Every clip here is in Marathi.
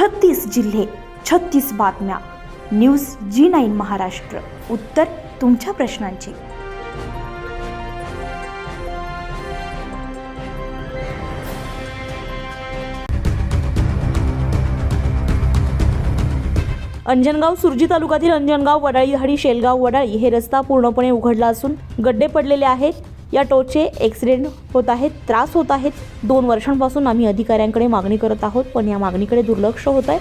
छत्तीस जिल्हे छत्तीस बातम्या. News G nine Maharashtra. उत्तर तुमच्या प्रश्नांची. अंजनगाव सुरजी तालुक्यातील अंजनगाव वडाळी हाडी शेलगाव वडाळी हे रस्ता पूर्णपणे उघडला असून गड्डे पडलेले आहेत. या टोचे ॲक्सिडेंट होत आहेत त्रास होत आहेत. दोन वर्षांपासून आम्ही अधिकाऱ्यांकडे मागणी करत आहोत पण या मागणीकडे दुर्लक्ष होत आहे.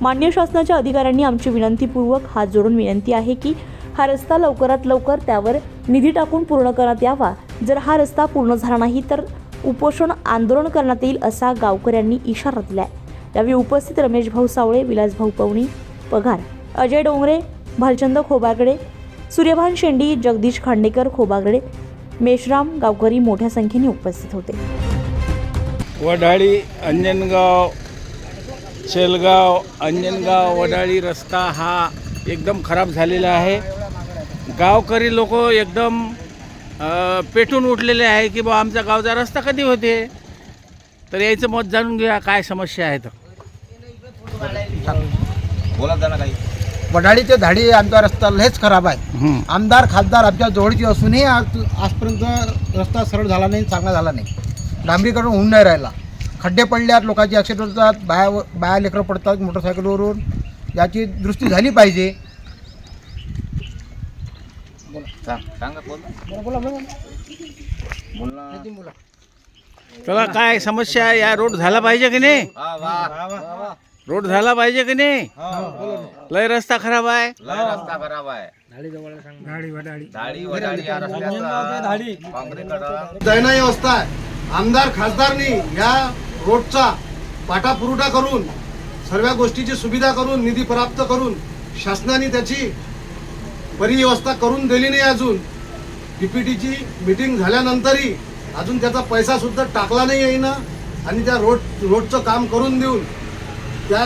मान्य शासनाच्या अधिकाऱ्यांनी आमची विनंतीपूर्वक हात जोडून विनंती आहे की हा रस्ता लवकरात लवकर त्यावर निधी टाकून पूर्ण करण्यात यावा. जर हा रस्ता पूर्ण झाला नाही तर उपोषण आंदोलन करण्यात येईल असा गावकऱ्यांनी इशारा दिला आहे यावेळी उपस्थित रमेश भाऊ सावळे विलासभाऊ पवणी पगार अजय डोंगरे भालचंद खोबागडे सूर्यभान शेंडी जगदीश खांडेकर खोबागडे मेश्राम गावकरी मोठ्या संख्येने उपस्थित होते. वडाळी अंजनगाव शेलगाव अंजनगाव वडाळी रस्ता हा एकदम खराब झालेला आहे. गावकरी लोक एकदम पेटून उठलेले आहे की बा आमच्या गावचा रस्ता कधी होते? तर याचं मत जाणून घेऊया काय समस्या आहेत? बोला काही. वडाळी ते धाडी आमचा रस्ता लयच खराब आहे. आमदार खासदार आमच्या जवळची असूनही आज आजपर्यंत रस्ता सरळ झाला नाही चांगला झाला नाही. डांबरीकरण होऊन नाही राहिला. खड्डे पडल्यात लोकांचे ॲक्सिडेंट होतात बाया बाया लेकरं पडतात मोटरसायकलवरून. याची दृष्टी झाली पाहिजे. तेव्हा काय समस्या आहे? या रोड झाला पाहिजे की नाही? रोड झाला पाहिजे की नाही? लय रस्ता खराब आहे. लय रस्ता खराब आहे. आहे आमदार खासदारनी या रोडचा पाठापुरवठा करून सर्व गोष्टीची सुविधा करून निधी प्राप्त करून शासनाने त्याची परिव्यवस्था करून दिली नाही अजून. डीपीटीची मीटिंग झाल्यानंतरही अजून त्याचा पैसा सुद्धा टाकला नाही येईना. आणि त्या रोड रोडचं काम करून देऊन त्या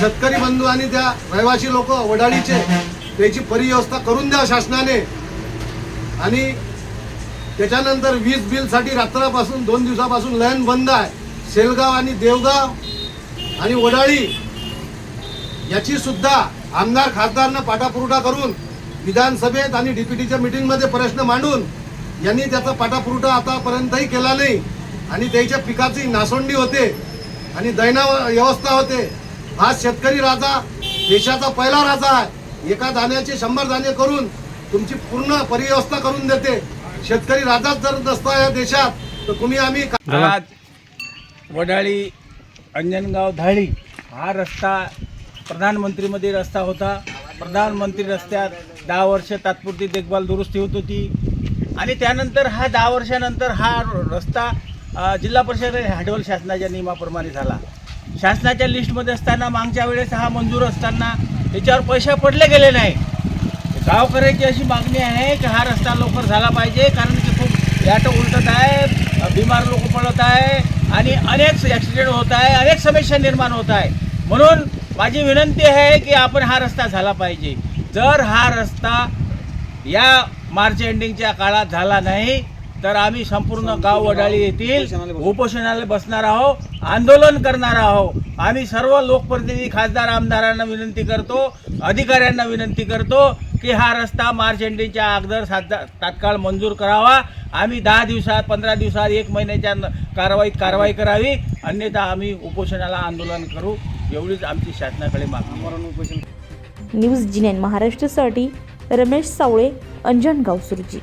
शेतकरी बंधू आणि त्या रहिवासी लोक वडाळीचे त्याची परिव्यवस्था करून द्या शासनाने. आणि त्याच्यानंतर वीज बिलसाठी रात्रापासून दोन दिवसापासून लाईन बंद आहे. सेलगाव आणि देवगाव आणि वडाळी याची सुद्धा आमदार खासदारनं पाठापुरवठा करून विधानसभेत आणि डीपीटीच्या मीटिंगमध्ये प्रश्न मांडून यांनी त्याचा पाठापुरवठा आतापर्यंतही केला नाही. आणि त्याच्या पिकाची नासोंडी होते आणि दैना व्यवस्था होते. हा शेतकरी राजा देशाचा पहिला राजा आहे. एका दाण्याचे शंभर दाणे करून तुमची पूर्ण परिव्यवस्था करून देते. शेतकरी राजाच जर नसता या देशात तर कुणी आम्ही आज वडाळी अंजनगाव धाळी हा रस्ता प्रधानमंत्रीमध्ये रस्ता होता. प्रधानमंत्री रस्त्यात दहा वर्ष तात्पुरती देखभाल दुरुस्ती होत होती. आणि त्यानंतर हा दहा वर्षानंतर हा रस्ता जिल्हा परिषद हॅडवल शासनाच्या नियमाप्रमाणे झाला. शासनाच्या लिस्टमध्ये असताना मागच्या वेळेस हा मंजूर असताना त्याच्यावर पैसे पडले गेले नाही. गावकऱ्याची अशी मागणी आहे की हा रस्ता लवकर झाला पाहिजे कारण की खूप याट उलटत आहे बिमार लोक पडत आहे आणि अनेक ॲक्सिडेंट होत आहे अनेक समस्या निर्माण होत आहे. म्हणून माझी विनंती आहे की आपण हा रस्ता झाला पाहिजे. जर हा रस्ता या मार्च एंडिंगच्या काळात झाला नाही तर आम्ही संपूर्ण गाव वडाळी येथील उपोषणाला बसणार. आहोत आंदोलन करणार आहोत. आम्ही सर्व लोकप्रतिनिधी खासदार आमदारांना विनंती करतो अधिकाऱ्यांना विनंती करतो की हा रस्ता मार्च एंडिंगच्या अगोदर तात्काळ मंजूर करावा. आम्ही दहा दिवसात पंधरा दिवसात एक महिन्याच्या न- कारवाईत कारवाई करावी. अन्यथा आम्ही उपोषणाला आंदोलन करू. एवढीच आमची शासनाकडे मागणी आहे. न्यूज जी नाईन महाराष्ट्रासाठी रमेश सावळे अंजनगाव सुरजी